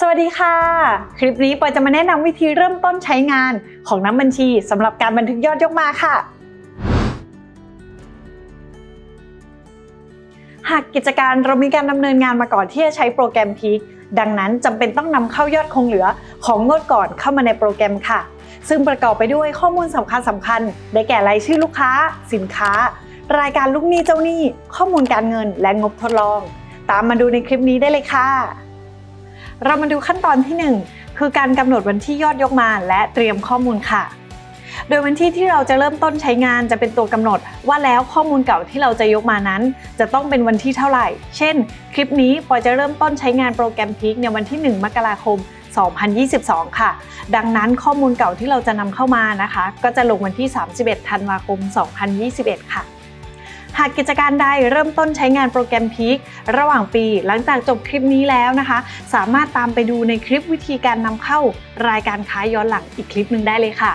สวัสดีค่ะ คลิปนี้ปอยจะมาแนะนำวิธีเริ่มต้นใช้งานของน้ำบัญชีสำหรับการบันทึกยอดยกมาค่ะ หากกิจการเรามีการดำเนินงานมาก่อนที่จะใช้โปรแกรมพีคดังนั้นจำเป็นต้องนำเข้ายอดคงเหลือของงวดก่อนเข้ามาในโปรแกรมค่ะ ซึ่งประกอบไปด้วยข้อมูลสำคัญสำคัญ ได้แก่รายชื่อลูกค้า สินค้า รายการลูกหนี้เจ้าหนี้ ข้อมูลการเงินและงบทดลอง ตามมาดูในคลิปนี้ได้เลยค่ะ เรามาดูขั้นตอนที่ 1 คือการกำหนดวันที่ยอดยกมาและเตรียมข้อมูลค่ะ โดยวันที่ที่เราจะเริ่มต้นใช้งานจะเป็นตัวกำหนด ว่าแล้วข้อมูลเก่าที่เราจะยกมานั้น จะต้องเป็นวันที่เท่าไหร่ เช่น คลิปนี้ปอยจะเริ่มต้นใช้งานโปรแกรมพีคในวันที่ 1 มกราคม 2022 ค่ะ ดังนั้นข้อมูลเก่าที่เราจะนำเข้ามานะคะ ก็จะลงวันที่ 31 ธันวาคม 2021 ค่ะ หากกิจการใดเริ่มต้นใช้งานโปรแกรมพีคระหว่างปี หลังจากจบคลิปนี้แล้วนะคะ สามารถตามไปดูในคลิปวิธีการนำเข้ารายการค้าย้อนหลังอีกคลิปหนึ่งได้เลยค่ะ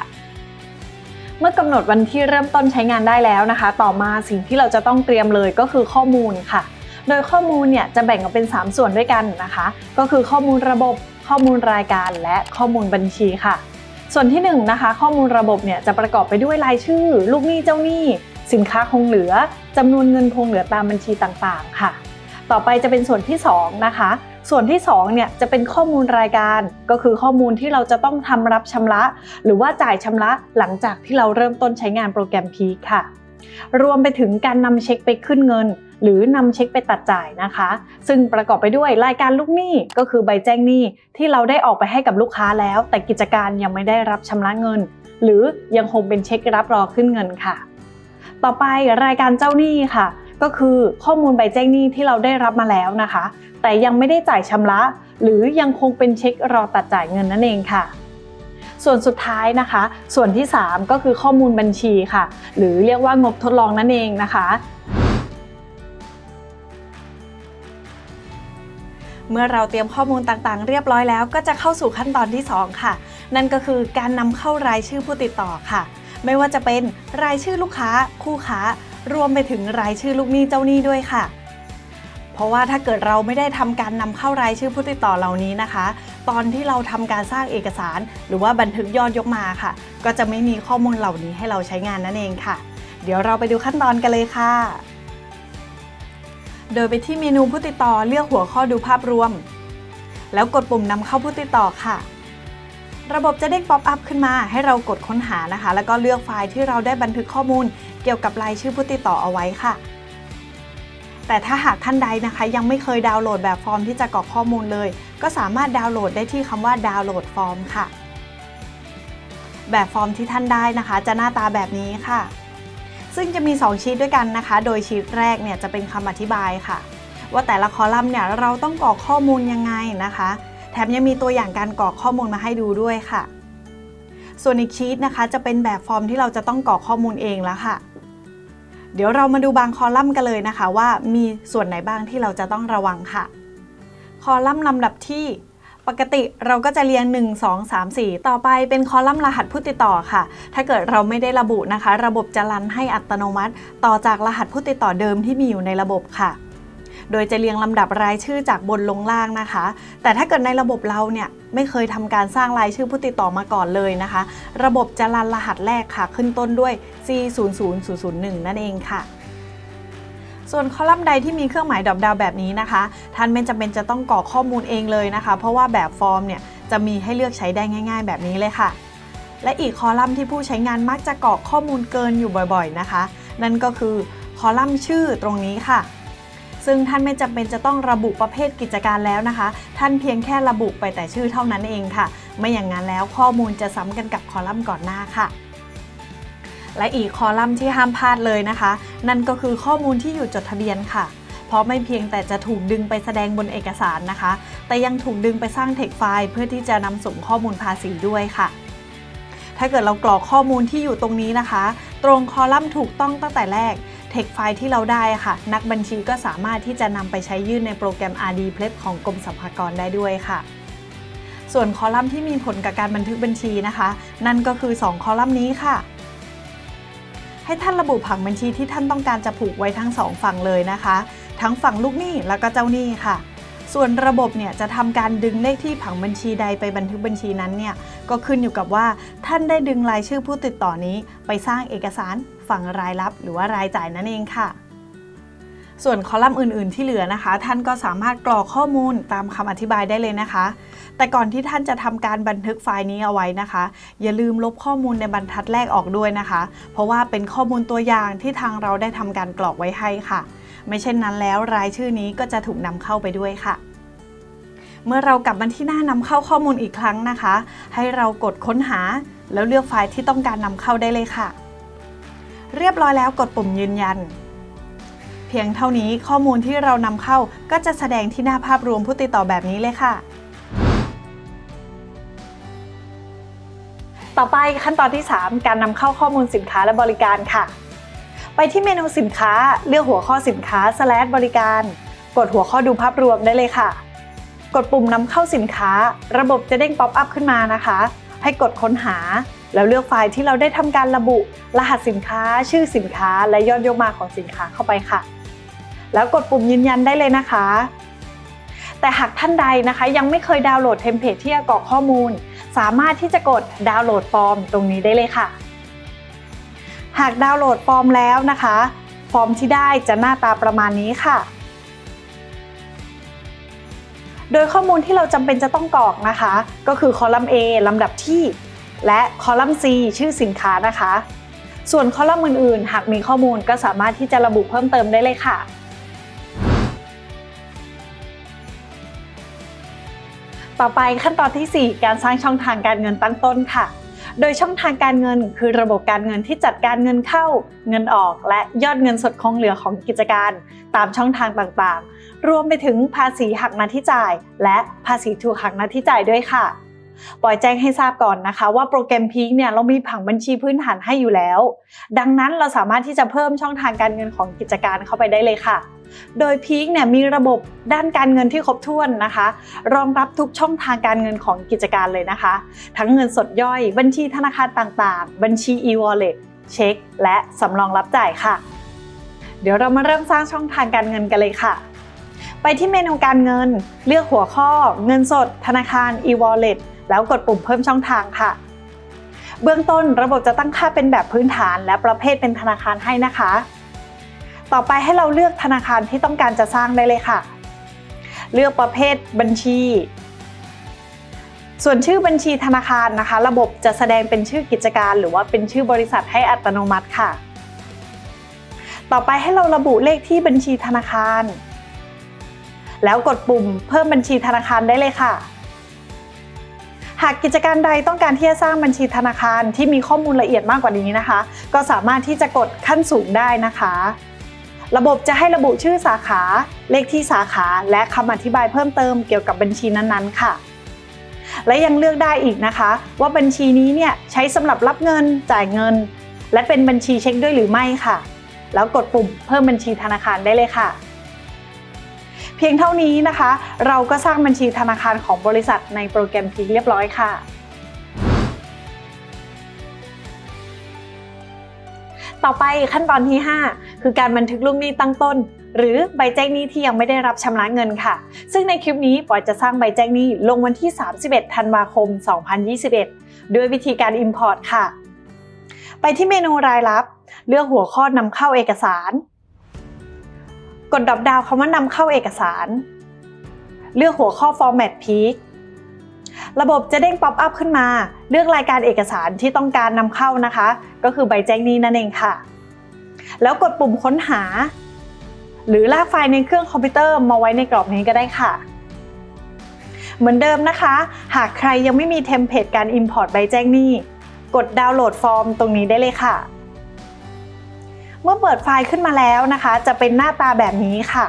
เมื่อกำหนดวันที่เริ่มต้นใช้งานได้แล้วนะคะ ต่อมาสิ่งที่เราจะต้องเตรียมเลยก็คือข้อมูลค่ะ โดยข้อมูลเนี่ยจะแบ่งออกเป็น 3 ส่วนด้วยกันนะคะ ก็คือข้อมูลระบบข้อมูลรายการและข้อมูลบัญชีค่ะ ส่วนที่1นงนะคะข้อมูลระบบเนี่ยจะประกอบไปด้วยรายชื่อ ลูกหนี้เจ้าหนี้ สินค้าคงเหลือจำนวนเงินคงเหลือตามบัญชีต่างๆ ค่ะ ต่อไปจะเป็นส่วนที่2นะคะส่วนที่2เนี่ยจะเป็นข้อมูลรายการก็คือข้อมูลที่เราจะต้องทำรับชำระ หรือว่าจ่ายชำระหลังจากที่เราเริ่มต้นใช้งานโปรแกรมพีคค่ะ รวมไปถึงการนำเช็คไปขึ้นเงิน หรือนำเช็คไปตัดจ่ายนะคะ ซึ่งประกอบไปด้วยรายการลูกหนี้ก็คือใบแจ้งหนี้ที่เราได้ออกไปให้กับลูกค้าแล้ว แต่กิจการยังไม่ได้รับชำระเงิน หรือยังคงเป็นเช็ครับรอขึ้นเงินค่ะ ต่อไปรายการเจ้าหนี้ค่ะ ก็คือข้อมูลใบแจ้งหนี้ที่เราได้รับมาแล้วนะคะ แต่ยังไม่ได้จ่ายชำระ หรือยังคงเป็นเช็ครอตัดจ่ายเงินนั่นเองค่ะ ส่วนสุดท้ายนะคะ ส่วนที่ 3 ก็คือข้อมูลบัญชีค่ะ หรือเรียกว่างบทดลองนั่นเองนะคะเมื่อเราเตรียมข้อมูลต่างๆ เรียบร้อยแล้วก็จะเข้าสู่ขั้นตอนที่ 2 ค่ะ นั่นก็คือการนำเข้ารายชื่อผู้ติดต่อค่ะ ไม่ว่าจะเป็นรายชื่อลูกค้า คู่ค้า รวมไปถึงรายชื่อลูกหนี้เจ้าหนี้ด้วยค่ะ เพราะว่าถ้าเกิดเราไม่ได้ทำการนำเข้ารายชื่อผู้ติดต่อเหล่านี้นะคะ ตอนที่เราทำการสร้างเอกสาร หรือว่าบันทึกยอดยกมาค่ะ ก็จะไม่มีข้อมูลเหล่านี้ให้เราใช้งานนั่นเองค่ะ เดี๋ยวเราไปดูขั้นตอนกันเลยค่ะโดยไปที่เมนูผู้ติดต่อเลือกหัวข้อดูภาพรวม แล้วกดปุ่มนำเข้าผู้ติดต่อค่ะ ระบบจะเด้งป๊อปอัพขึ้นมาให้เรากดค้นหานะคะ แล้วก็เลือกไฟล์ที่เราได้บันทึกข้อมูล เกี่ยวกับรายชื่อผู้ติดต่อเอาไว้ค่ะ แต่ถ้าหากท่านใดนะคะ ยังไม่เคยดาวน์โหลดแบบฟอร์มที่จะกรอกข้อมูลเลย ก็สามารถดาวน์โหลดได้ที่คำว่าดาวน์โหลดฟอร์มค่ะ แบบฟอร์มที่ท่านได้นะคะ จะหน้าตาแบบนี้ค่ะ ซึ่งจะมี 2 ชีตด้วยกันนะคะ โดยชีตแรกเนี่ยจะเป็นคำอธิบายค่ะ ว่าแต่ละคอลัมน์เนี่ยเราต้องกรอกข้อมูลยังไงนะคะ แถมยังมีตัวอย่างการกรอกข้อมูลมาให้ดูด้วยค่ะ ส่วนอีกชีตนะคะจะเป็นแบบฟอร์มที่เราจะต้องกรอกข้อมูลเองแล้วค่ะ เดี๋ยวเรามาดูบางคอลัมน์กันเลยนะคะ ว่ามีส่วนไหนบ้างที่เราจะต้องระวังค่ะ คอลัมน์ลำดับที่ปกติเราก็จะเรียง 1 2 3 4 ต่อไปเป็นคอลัมน์รหัสผู้ติดต่อค่ะ ถ้าเกิดเราไม่ได้ระบุนะคะ ระบบจะรันให้อัตโนมัติ ต่อจากรหัสผู้ติดต่อเดิมที่มีอยู่ในระบบค่ะ โดยจะเรียงลำดับรายชื่อจากบนลงล่างนะคะ แต่ถ้าเกิดในระบบเราเนี่ยไม่เคยทำการสร้างรายชื่อผู้ติดต่อมาก่อนเลยนะคะ ระบบจะรันรหัสแรกค่ะ ขึ้นต้นด้วย C00001 นั่นเองค่ะส่วนคอลัมน์ใดที่มีเครื่องหมายดอกดาวแบบนี้นะคะ ท่านไม่จำเป็นจะต้องกรอกข้อมูลเองเลยนะคะ เพราะว่าแบบฟอร์มเนี่ยจะมีให้เลือกใช้ได้ง่าย ๆ แบบนี้เลยค่ะ และอีกคอลัมน์ที่ผู้ใช้งานมักจะกรอกข้อมูลเกินอยู่บ่อยๆนะคะ นั่นก็คือคอลัมน์ชื่อตรงนี้ค่ะ ซึ่งท่านไม่จำเป็นจะต้องระบุประเภทกิจการแล้วนะคะ ท่านเพียงแค่ระบุไปแต่ชื่อเท่านั้นเองค่ะ ไม่อย่างนั้นแล้วข้อมูลจะซ้ำกันกับคอลัมน์ก่อนหน้าค่ะและอีกคอลัมน์ที่ห้ามพลาดเลยนะคะ นั่นก็คือข้อมูลที่อยู่จดทะเบียนค่ะ เพราะไม่เพียงแต่จะถูกดึงไปแสดงบนเอกสารนะคะ แต่ยังถูกดึงไปสร้างเทคไฟล์เพื่อที่จะนำส่งข้อมูลภาษีด้วยค่ะ ถ้าเกิดเรากรอกข้อมูลที่อยู่ตรงนี้นะคะ ตรงคอลัมน์ถูกต้องตั้งแต่แรก เทคไฟล์ที่เราได้ค่ะ นักบัญชีก็สามารถที่จะนำไปใช้ยื่นในโปรแกรม RD p l e p ของกรมสรรพากรได้ด้วยค่ะส่วนคอลัมน์ที่มีผลกับการบันทึกบัญชีนะคะ นั่นก็คือ 2 คอลัมน์นี้ค่ะ ให้ท่านระบุผังบัญชีที่ท่านต้องการจะผูกไว้ทั้งสองฝั่งเลยนะคะ ทั้งฝั่งลูกหนี้แล้วก็เจ้าหนี้ค่ะ ส่วนระบบเนี่ยจะทำการดึงเลขที่ผังบัญชีใดไปบันทึกบัญชีนั้นเนี่ยก็ขึ้นอยู่กับว่าท่านได้ดึงรายชื่อผู้ติดต่อนี้ไปสร้างเอกสาร ฝั่งรายรับหรือว่ารายจ่ายนั่นเองค่ะ ส่วนคอลัมน์อื่น ๆ ที่เหลือนะคะ ท่านก็สามารถกรอกข้อมูลตามคำอธิบายได้เลยนะคะ แต่ก่อนที่ท่านจะทำการบันทึกไฟล์นี้เอาไว้นะคะ อย่าลืมลบข้อมูลในบรรทัดแรกออกด้วยนะคะ เพราะว่าเป็นข้อมูลตัวอย่างที่ทางเราได้ทำการกรอกไว้ให้ค่ะ ไม่เช่นนั้นแล้วรายชื่อนี้ก็จะถูกนำเข้าไปด้วยค่ะเมื่อเรากลับมาที่หน้านำเข้าข้อมูลอีกครั้งนะคะ ให้เรากดค้นหา แล้วเลือกไฟล์ที่ต้องการนำเข้าได้เลยค่ะ เรียบร้อยแล้วกดปุ่มยืนยัน เพียงเท่านี้ข้อมูลที่เรานำเข้าก็จะแสดงที่หน้าภาพรวมผู้ติดต่อแบบนี้เลยค่ะ ต่อไปขั้นตอนที่ 3 การนำเข้าข้อมูลสินค้าและบริการค่ะ ไปที่เมนูสินค้าเลือกหัวข้อสินค้า slash บริการ กดหัวข้อดูภาพรวมได้เลยค่ะ กดปุ่มนำเข้าสินค้า ระบบจะเด้งป๊อปอัพขึ้นมานะคะ ให้กดค้นหา แล้วเลือกไฟล์ที่เราได้ทำการระบุ รหัสสินค้า ชื่อสินค้า และยอดยกมาของสินค้าเข้าไปค่ะ แล้วกดปุ่มยืนยันได้เลยนะคะ แต่หากท่านใดนะคะ ยังไม่เคยดาวน์โหลดเทมเพลตที่จะกรอกข้อมูล สามารถที่จะกดดาวน์โหลดฟอร์มตรงนี้ได้เลยค่ะ หากดาวน์โหลดฟอร์มแล้วนะคะ ฟอร์มที่ได้จะหน้าตาประมาณนี้ค่ะ โดยข้อมูลที่เราจำเป็นจะต้องกรอกนะคะ ก็คือคอลัมน์ A ลำดับที่ และคอลัมน์ C ชื่อสินค้านะคะ ส่วนคอลัมน์อื่นๆ หากมีข้อมูลก็สามารถที่จะระบุเพิ่มเติมได้เลยค่ะต่อไปขั้นตอนที่ 4 การสร้างช่องทางการเงินตั้งต้นค่ะ โดยช่องทางการเงินคือระบบการเงินที่จัดการเงินเข้า เงินออก และยอดเงินสดคงเหลือของกิจการ ตามช่องทางต่างๆ รวมไปถึงภาษีหักหน้าที่จ่าย และภาษีถูกหักหน้าที่จ่ายด้วยค่ะปล่อยแจ้งให้ทราบก่อนนะคะ ว่าโปรแกรมพีคเนี่ยเรามีผังบัญชีพื้นฐานให้อยู่แล้ว ดังนั้นเราสามารถที่จะเพิ่มช่องทางการเงินของกิจการเข้าไปได้เลยค่ะ โดยพีคเนี่ยมีระบบด้านการเงินที่ครบถ้วนนะคะ รองรับทุกช่องทางการเงินของกิจการเลยนะคะ ทั้งเงินสดย่อย บัญชีธนาคารต่างๆ บัญชี e-wallet เช็ค และสำรองรับจ่ายค่ะ เดี๋ยวเรามาเริ่มสร้างช่องทางการเงินกันเลยค่ะ ไปที่เมนูการเงิน เลือกหัวข้อ เงินสด ธนาคาร e-wallet แล้วกดปุ่มเพิ่มช่องทางค่ะ เบื้องต้นระบบจะตั้งค่าเป็นแบบพื้นฐาน และประเภทเป็นธนาคารให้นะคะ ต่อไปให้เราเลือกธนาคารที่ต้องการจะสร้างได้เลยค่ะ เลือกประเภทบัญชี ส่วนชื่อบัญชีธนาคารนะคะ ระบบจะแสดงเป็นชื่อกิจการ หรือว่าเป็นชื่อบริษัทให้อัตโนมัติค่ะ ต่อไปให้เราระบุเลขที่บัญชีธนาคาร แล้วกดปุ่มเพิ่มบัญชีธนาคารได้เลยค่ะหากกิจการใดต้องการที่จะสร้างบัญชีธนาคารที่มีข้อมูลละเอียดมากกว่านี้นะคะ ก็สามารถที่จะกดขั้นสูงได้นะคะ ระบบจะให้ระบุชื่อสาขา เลขที่สาขา และคำอธิบายเพิ่มเติมเกี่ยวกับบัญชีนั้นๆ ค่ะ และยังเลือกได้อีกนะคะ ว่าบัญชีนี้เนี่ยใช้สำหรับรับเงินจ่ายเงิน และเป็นบัญชีเช็คด้วยหรือไม่ค่ะ แล้วกดปุ่มเพิ่มบัญชีธนาคารได้เลยค่ะ เพียงเท่านี้นะคะ เราก็สร้างบัญชีธนาคารของบริษัทในโปรแกรมพีเรียบร้อยค่ะ ต่อไปขั้นตอนที่ 5 คือการบันทึกลูกหนี้ตั้งต้น หรือใบแจ้งหนี้ที่ยังไม่ได้รับชำระเงินค่ะ ซึ่งในคลิปนี้ปอยจะสร้างใบแจ้งหนี้ลงวันที่ 31 ธันวาคม 2021 ด้วยวิธีการ Import ค่ะ ไปที่เมนูรายรับ เลือกหัวข้อนำเข้าเอกสาร กดดรอปดาวน์คำว่านำเข้าเอกสาร เลือกหัวข้อ Format Peak ระบบจะเด้งป๊อปอัพขึ้นมา เลือกรายการเอกสารที่ต้องการนำเข้านะคะ ก็คือใบแจ้งหนี้นั่นเองค่ะ แล้วกดปุ่มค้นหา หรือลากไฟล์ในเครื่องคอมพิวเตอร์มาไว้ในกรอบนี้ก็ได้ค่ะ เหมือนเดิมนะคะ หากใครยังไม่มีเทมเพลตการ Import ใบแจ้งหนี้ กดดาวน์โหลดฟอร์มตรงนี้ได้เลยค่ะ เมื่อเปิดไฟล์ขึ้นมาแล้วนะคะ จะเป็นหน้าตาแบบนี้ค่ะ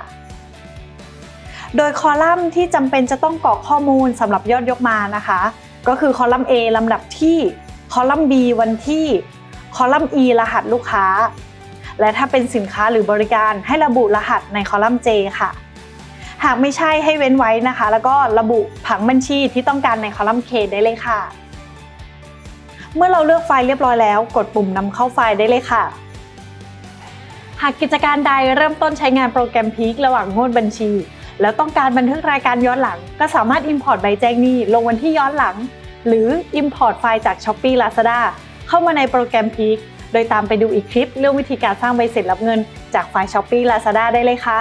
โดยคอลัมน์ที่จำเป็นจะต้องกรอกข้อมูลสำหรับยอดยกมานะคะ ก็คือคอลัมน์ A ลำดับที่ คอลัมน์ B วันที่ คอลัมน์ E รหัสลูกค้า และถ้าเป็นสินค้าหรือบริการให้ระบุรหัสในคอลัมน์ J ค่ะ หากไม่ใช่ให้เว้นไว้นะคะ แล้วก็ระบุผังบัญชีที่ต้องการในคอลัมน์ K ได้เลยค่ะ เมื่อเราเลือกไฟล์เรียบร้อยแล้ว กดปุ่มนำเข้าไฟล์ได้เลยค่ะหากกิจการใดเริ่มต้นใช้งานโปรแกรมพีคระหว่างงวดบัญชี แล้วต้องการบันทึกรายการย้อนหลัง ก็สามารถ Import ใบแจ้งหนี้ลงวันที่ย้อนหลัง หรือ Import ไฟล์จาก Shopee Lazada เข้ามาในโปรแกรม Peak โดยตามไปดูอีกคลิปเรื่องวิธีการสร้างใบเสร็จรับเงินจากไฟล์ Shopee Lazada ได้เลยค่ะ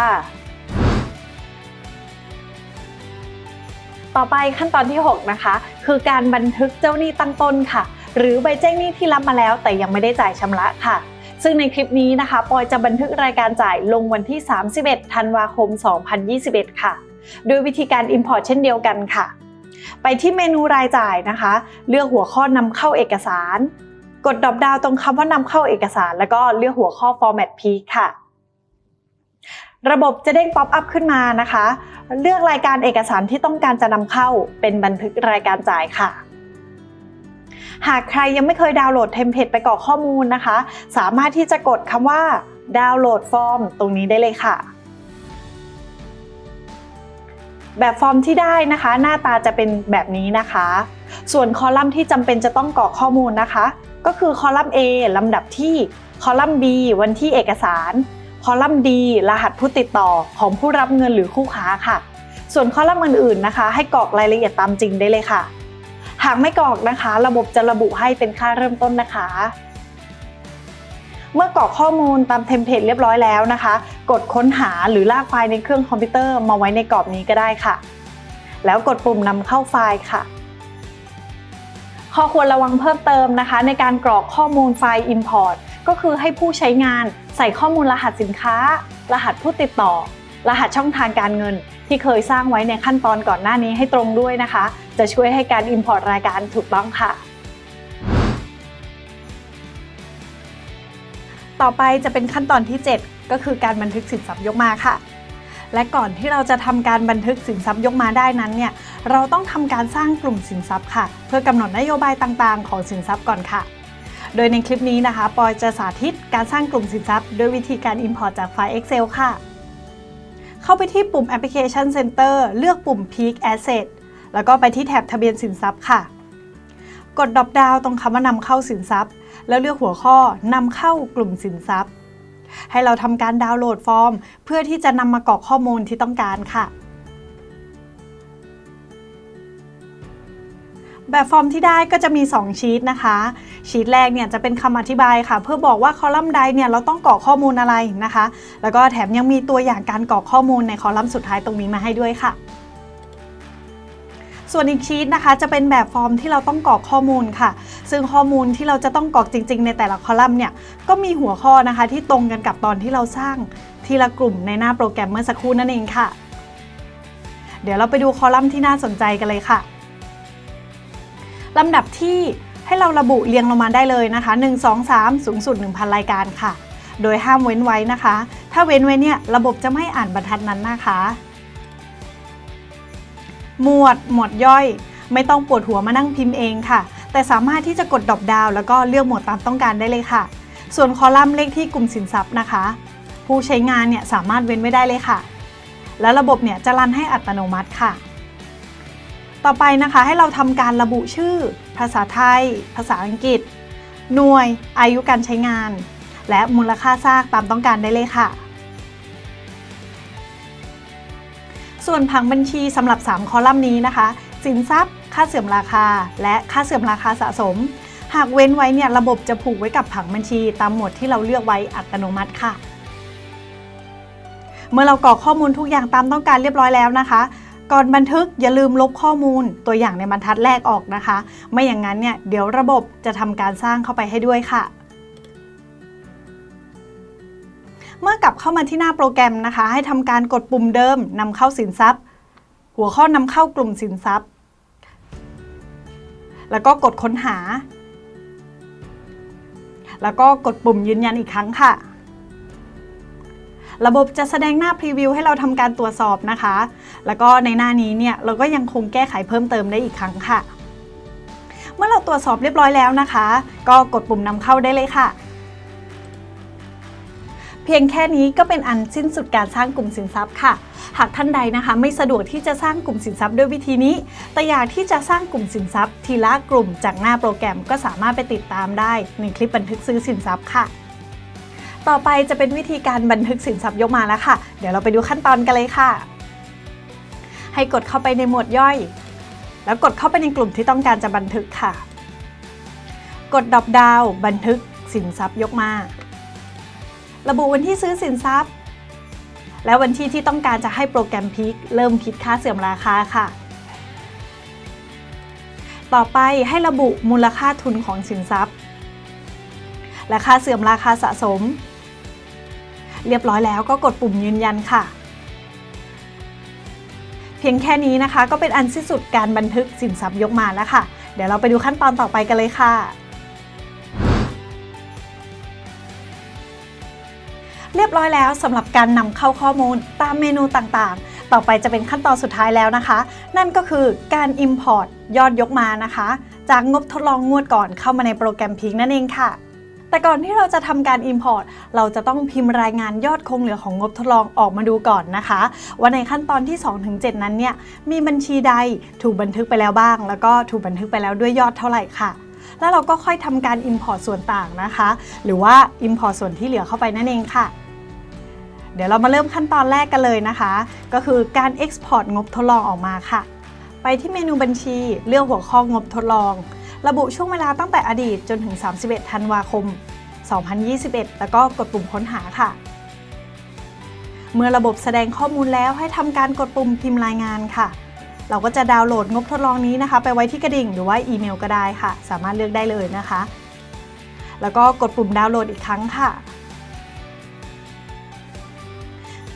ต่อไปขั้นตอนที่ 6 นะคะ คือการบันทึกเจ้าหนี้ตั้งต้นค่ะ หรือใบแจ้งหนี้ที่รับมาแล้วแต่ยังไม่ได้จ่ายชำระค่ะ ซึ่งในคลิปนี้นะคะปอยจะบันทึกรายการจ่ายลงวันที่ 31 ธันวาคม 2021 ค่ะ โดยวิธีการ Import เช่นเดียวกันค่ะ ไปที่เมนูรายจ่ายนะคะ เลือกหัวข้อนำเข้าเอกสาร กดดรอปดาวตรงคำว่านำเข้าเอกสาร แล้วก็เลือกหัวข้อ Format P ค่ะระบบจะเด้งป๊อปอัพขึ้นมานะคะ เลือกรายการเอกสารที่ต้องการจะนำเข้าเป็นบันทึกรายการจ่ายค่ะ หากใครยังไม่เคยดาวน์โหลดเทมเพลตไปกรอกข้อมูลนะคะ สามารถที่จะกดคำว่าดาวน์โหลดฟอร์มตรงนี้ได้เลยค่ะ แบบฟอร์มที่ได้นะคะ หน้าตาจะเป็นแบบนี้นะคะ ส่วนคอลัมน์ที่จำเป็นจะต้องกรอกข้อมูลนะคะ ก็คือคอลัมน์ A ลำดับที่ คอลัมน์ B วันที่เอกสาร คอลัมน์ D รหัสผู้ติดต่อของผู้รับเงินหรือคู่ค้าค่ะ ส่วนคอลัมน์อื่นๆนะคะ ให้กรอกรายละเอียดตามจริงได้เลยค่ะากไม่กรอกนะคะ ระบบจะระบุให้เป็นค่าเริ่มต้นนะคะ เมื่อกรอกข้อมูลตามเทมเพลตเรียบร้อยแล้วนะคะ กดค้นหาหรือลากไฟล์ในเครื่องคอมพิวเตอร์มาไว้ในกรอบนี้ก็ได้ค่ะ แล้วกดปุ่มนำเข้าไฟล์ค่ะข้อควรระวังเพิ่มเติมนะคะ ในการกรอกข้อมูลไฟล์ Import ก็คือให้ผู้ใช้งานใส่ข้อมูลรหัสสินค้า รหัสผู้ติดต่อ รหัสช่องทางการเงินที่เคยสร้างไว้ในขั้นตอนก่อนหน้านี้ให้ตรงด้วยนะคะ จะช่วยให้การ Import รายการถูกต้องค่ะ ต่อไปจะเป็นขั้นตอนที่ 7 ก็คือการบันทึกสินทรัพย์ยกมาค่ะ และก่อนที่เราจะทำการบันทึกสินทรัพย์ยกมาได้นั้นเนี่ยเราต้องทำการสร้างกลุ่มสินทรัพย์ค่ะ เพื่อกำหนดนโยบายต่างๆ ของสินทรัพย์ก่อนค่ะโดยในคลิปนี้นะคะ ปอยจะสาธิตการสร้างกลุ่มสินทรัพย์ ด้วยวิธีการ Import จากไฟล์ Excel ค่ะ เข้าไปที่ปุ่ม Application Center เลือกปุ่ม Peak Asset แล้วก็ไปที่แถบทะเบียนสินทรัพย์ค่ะ กดดรอปดาวตรงคำว่านำเข้าสินทรัพย์ แล้วเลือกหัวข้อนำเข้ากลุ่มสินทรัพย์ ให้เราทำการดาวน์โหลดฟอร์ม เพื่อที่จะนำมากรอกข้อมูลที่ต้องการค่ะ แบบฟอร์มที่ได้ก็จะมี 2 ชีตนะคะ ชีตแรกเนี่ยจะเป็นคำอธิบายค่ะ เพื่อบอกว่าคอลัมน์ใดเนี่ยเราต้องกรอกข้อมูลอะไรนะคะ แล้วก็แถมยังมีตัวอย่างการกรอกข้อมูลในคอลัมน์สุดท้ายตรงนี้มาให้ด้วยค่ะ ส่วนอีกชีตนะคะจะเป็นแบบฟอร์มที่เราต้องกรอกข้อมูลค่ะ ซึ่งข้อมูลที่เราจะต้องกรอกจริง ๆ ในแต่ละคอลัมน์เนี่ยก็มีหัวข้อนะคะ ที่ตรงกันกับตอนที่เราสร้างทีละกลุ่มในหน้าโปรแกรมเมื่อสักครู่นั่นเองค่ะ เดี๋ยวเราไปดูคอลัมน์ที่น่าสนใจกันเลยค่ะ ลำดับที่ให้เราระบุเรียงลงมาได้เลยนะคะ 1 2 3 สูงสุด 1,000 รายการค่ะ โดยห้ามเว้นไว้นะคะ ถ้าเว้นไว้เนี่ยระบบจะไม่อ่านบรรทัดนั้นนะคะ หมวดหมวดย่อย ไม่ต้องปวดหัวมานั่งพิมพ์เองค่ะ แต่สามารถที่จะกดดรอปดาวแล้วก็เลือกหมวดตามต้องการได้เลยค่ะ ส่วนคอลัมน์เลขที่กลุ่มสินทรัพย์นะคะ ผู้ใช้งานเนี่ยสามารถเว้นไว้ได้เลยค่ะ แล้วระบบเนี่ยจะรันให้อัตโนมัติค่ะ ต่อไปนะคะให้เราทำการระบุชื่อ ภาษาไทย ภาษาอังกฤษ หน่วย อายุการใช้งาน และมูลค่าซากตามต้องการได้เลยค่ะ ส่วนผังบัญชีสำหรับ 3 คอลัมน์นี้นะคะ สินทรัพย์ ค่าเสื่อมราคา และค่าเสื่อมราคาสะสม หากเว้นไว้เนี่ยระบบจะผูกไว้กับผังบัญชีตามหมวดที่เราเลือกไว้อัตโนมัติค่ะ เมื่อเรากรอกข้อมูลทุกอย่างตามต้องการเรียบร้อยแล้วนะคะ ก่อนบันทึกอย่าลืมลบข้อมูลตัวอย่างในบรรทัดแรกออกนะคะ ไม่อย่างนั้นเนี่ยเดี๋ยวระบบจะทำการสร้างเข้าไปให้ด้วยค่ะ เมื่อกลับเข้ามาที่หน้าโปรแกรมนะคะ ให้ทำการกดปุ่มเดิมนำเข้าสินทรัพย์ หัวข้อนำเข้ากลุ่มสินทรัพย์ แล้วก็กดค้นหา แล้วก็กดปุ่มยืนยันอีกครั้งค่ะ ระบบจะแสดงหน้าพรีวิวให้เราทำการตรวจสอบนะคะ แล้วก็ในหน้านี้เนี่ยเราก็ยังคงแก้ไขเพิ่มเติมได้อีกครั้งค่ะ เมื่อเราตรวจสอบเรียบร้อยแล้วนะคะ ก็กดปุ่มนำเข้าได้เลยค่ะ เพียงแค่นี้ก็เป็นอันสิ้นสุดการสร้างกลุ่มสินทรัพย์ค่ะหากท่านใดนะคะไม่สะดวกที่จะสร้างกลุ่มสินทรัพย์ด้วยวิธีนี้ แต่อยากที่จะสร้างกลุ่มสินทรัพย์ทีละกลุ่มจากหน้าโปรแกรมก็สามารถไปติดตามได้ในคลิปบันทึกซื้อสินทรัพย์ค่ะ ต่อไปจะเป็นวิธีการบันทึกสินทรัพย์ยกมาแล้วค่ะ เดี๋ยวเราไปดูขั้นตอนกันเลยค่ะ ให้กดเข้าไปในหมวดย่อย แล้วกดเข้าไปในกลุ่มที่ต้องการจะบันทึกค่ะ กดดอปดาวน์บันทึกสินทรัพย์ยกมา ระบุวันที่ซื้อสินทรัพย์ และวันที่ที่ต้องการจะให้โปรแกรมพีคเริ่มคิดค่าเสื่อมราคาค่ะ ต่อไปให้ระบุมูลค่าทุนของสินทรัพย์และค่าเสื่อมราคาสะสม เรียบร้อยแล้วก็กดปุ่มยืนยันค่ะ เพียงแค่นี้นะคะ ก็เป็นอันสิ้นสุดการบันทึกสินทรัพย์ยกมาแล้วค่ะ เดี๋ยวเราไปดูขั้นตอนต่อไปกันเลยค่ะเรียบร้อยแล้วสำหรับการนำเข้าข้อมูลตามเมนูต่างๆ ต่อไปจะเป็นขั้นตอนสุดท้ายแล้วนะคะ นั่นก็คือการ Import ยอดยกมานะคะ จากงบทดลองงวดก่อนเข้ามาในโปรแกรมพีกนั่นเองค่ะ แต่ก่อนที่เราจะทำการ Import เราจะต้องพิมพ์รายงานยอดคงเหลือของงบทดลองออกมาดูก่อนนะคะ ว่าในขั้นตอนที่ 2-7 นั้นเนี่ยมีบัญชีใดถูกบันทึกไปแล้วบ้าง แล้วก็ถูกบันทึกไปแล้วด้วยยอดเท่าไหร่ค่ะแล้วเราก็ค่อยทำการ Import ส่วนต่างนะคะ หรือว่า Import ส่วนที่เหลือเข้าไปนั่นเองค่ะ เดี๋ยวเรามาเริ่มขั้นตอนแรกกันเลยนะคะ ก็คือการ Export งบทดลองออกมาค่ะ ไปที่เมนูบัญชีเลือกหัวข้องบทดลอง ระบุช่วงเวลาตั้งแต่อดีตจนถึง 31 ธันวาคม 2021 แล้วก็กดปุ่มค้นหาค่ะ เมื่อระบบแสดงข้อมูลแล้วให้ทำการกดปุ่มพิมพ์รายงานค่ะ เราก็จะดาวน์โหลดงบทดลองนี้นะคะ ไปไว้ที่กระดิ่งหรือว่าอีเมลก็ได้ค่ะ สามารถเลือกได้เลยนะคะ แล้วก็กดปุ่มดาวน์โหลดอีกครั้งค่ะ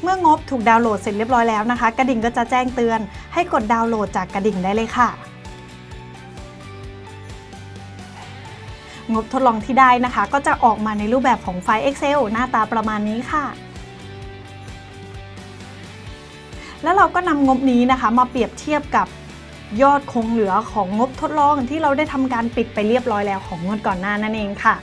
เมื่องบถูกดาวน์โหลดเสร็จเรียบร้อยแล้วนะคะ กระดิ่งก็จะแจ้งเตือนให้กดดาวน์โหลดจากกระดิ่งได้เลยค่ะ งบทดลองที่ได้นะคะ ก็จะออกมาในรูปแบบของไฟล์ Excel หน้าตาประมาณนี้ค่ะ แล้วเราก็นำงบนี้นะคะ มาเปรียบเทียบกับยอดคงเหลือของงบทดลองที่เราได้ทำการปิดไปเรียบร้อยแล้วของงวดก่อนหน้านั่นเองค่ะ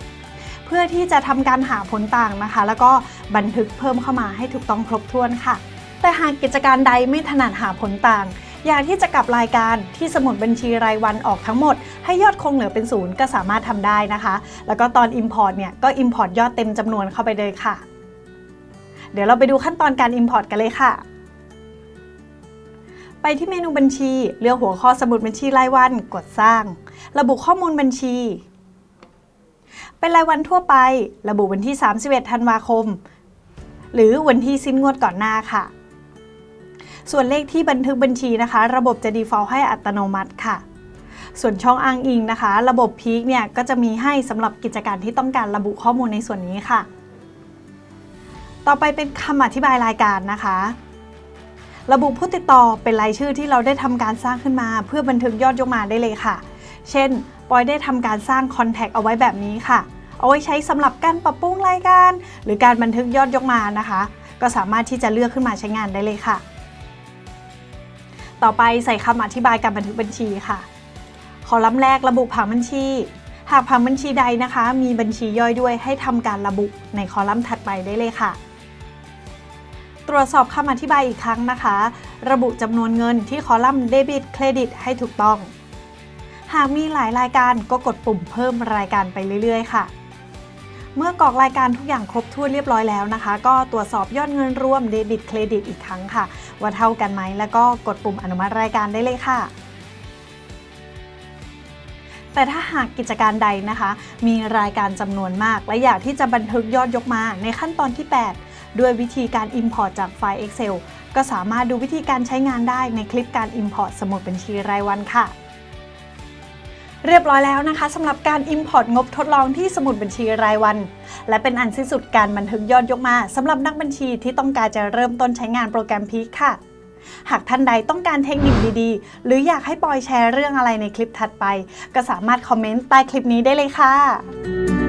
เพื่อที่จะทำการหาผลต่างนะคะ แล้วก็บันทึกเพิ่มเข้ามาให้ถูกต้องครบถ้วนค่ะ แต่หากกิจการใดไม่ถนัดหาผลต่าง อยากที่จะกลับรายการที่สมุดบัญชีรายวันออกทั้งหมด ให้ยอดคงเหลือเป็นศูนย์ก็สามารถทำได้นะคะ แล้วก็ตอน Import เนี่ยก็ Import ยอดเต็มจำนวนเข้าไปเลยค่ะ เดี๋ยวเราไปดูขั้นตอนการ Import กันเลยค่ะไปที่เมนูบัญชี เลือกหัวข้อสมุดบัญชีรายวัน กดสร้าง ระบุข้อมูลบัญชี เป็นรายวันทั่วไป ระบุวันที่ 31 ธันวาคม หรือวันที่สิ้นงวดก่อนหน้าค่ะ ส่วนเลขที่บันทึกบัญชีนะคะ ระบบจะ default ให้อัตโนมัติค่ะ ส่วนช่องอ้างอิงนะคะ ระบบพีคเนี่ยก็จะมีให้สำหรับกิจการที่ต้องการระบุข้อมูลในส่วนนี้ค่ะ ต่อไปเป็นคำอธิบายรายการนะคะ ระบุผู้ติดต่อเป็นรายชื่อที่เราได้ทำการสร้างขึ้นมา เพื่อบันทึกยอดยกมาได้เลยค่ะ เช่นปอยได้ทำการสร้างคอนแทคเอาไว้แบบนี้ค่ะเอาไว้ใช้สำหรับการปรับปรุงรายการ หรือการบันทึกยอดยกมานะคะ ก็สามารถที่จะเลือกขึ้นมาใช้งานได้เลยค่ะ ต่อไปใส่คำอธิบายการบันทึกบัญชีค่ะ คอลัมน์แรกระบุผังบัญชี หากผังบัญชีใดนะคะ มีบัญชีย่อยด้วยให้ทำการระบุในคอลัมน์ถัดไปได้เลยค่ะตรวจสอบคำอธิบายอีกครั้งนะคะ ระบุจำนวนเงินที่คอลัมน์เดบิตเครดิตให้ถูกต้อง หากมีหลายรายการก็กดปุ่มเพิ่มรายการไปเรื่อย ๆ ค่ะ เมื่อกรอกรายการทุกอย่างครบถ้วนเรียบร้อยแล้วนะคะ ก็ตรวจสอบยอดเงินรวมเดบิตเครดิตอีกครั้งค่ะ ว่าเท่ากันไหมแล้วก็กดปุ่มอนุมัติรายการได้เลยค่ะ แต่ถ้าหากกิจการใดนะคะ มีรายการจำนวนมาก และอยากที่จะบันทึกยอดยกมาในขั้นตอนที่ 8 ด้วยวิธีการ Import จากไฟล์ Excel ก็สามารถดูวิธีการใช้งานได้ในคลิปการ Import สมุดบัญชีรายวันค่ะ เรียบร้อยแล้วนะคะสำหรับการ Import งบทดลองที่สมุดบัญชีรายวัน และเป็นอันสิ้นสุดการบันทึกยอดยกมาสำหรับนักบัญชีที่ต้องการจะเริ่มต้นใช้งานโปรแกรมพีคค่ะ หากท่านใดต้องการเทคนิคดีๆ หรืออยากให้ปอยแชร์เรื่องอะไรในคลิปถัดไป ก็สามารถคอมเมนต์ใต้คลิปนี้ได้เลยค่ะ